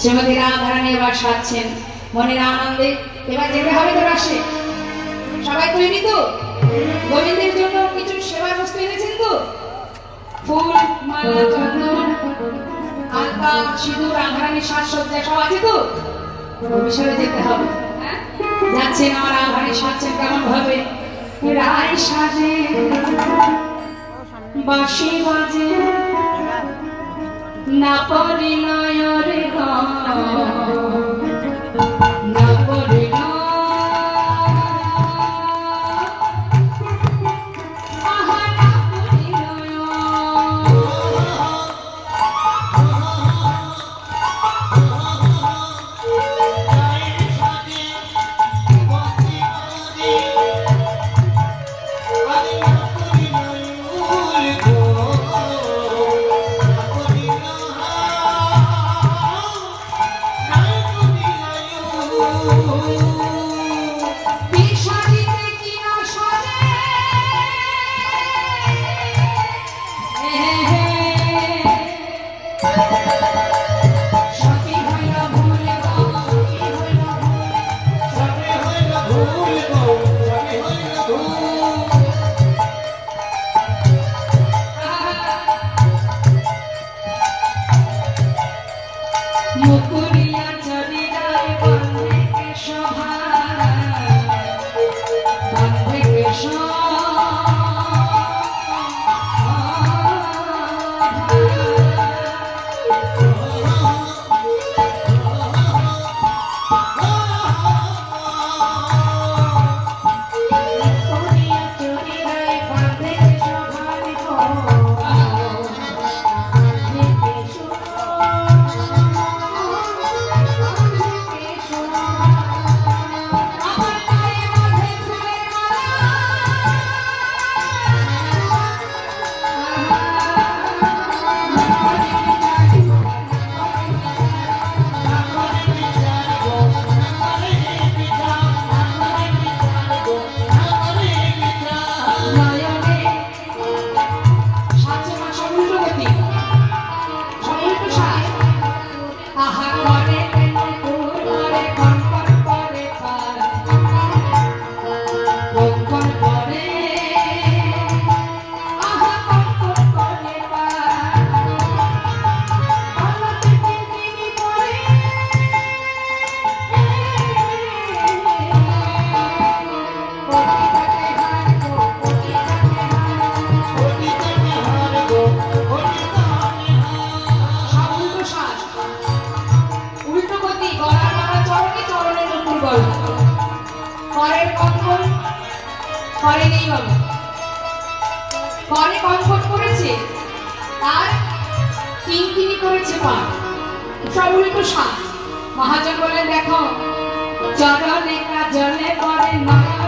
শ্রীমতী রাধারানী এবার সাজছেন মনের আনন্দে এবার যেতে হবে তো রাসে সবাই তৈরি তো? গোবিন্দের জন্য কিছু সেবা বস্তু এনেছেন তো? ফুল, মালা, চন্দন, আলতা, সিঁদুর রাধারানীর সাজসজ্জা সব আছে তো? ভবিষ্যতে যেতে হবে। হ্যাঁ? যাচ্ছেন আমার আভারে সাজছেন কেমন ভাবে? রায় সাজে, বাঁশি বাজে। না পরিণয় রে Oh, করে নেই বাবা। করে কঙ্কন করেছে, আর তিনি করেছে পা সব উল্টো সাত মহাজন বলেন দেখো চরণে জলে পরে নয়ন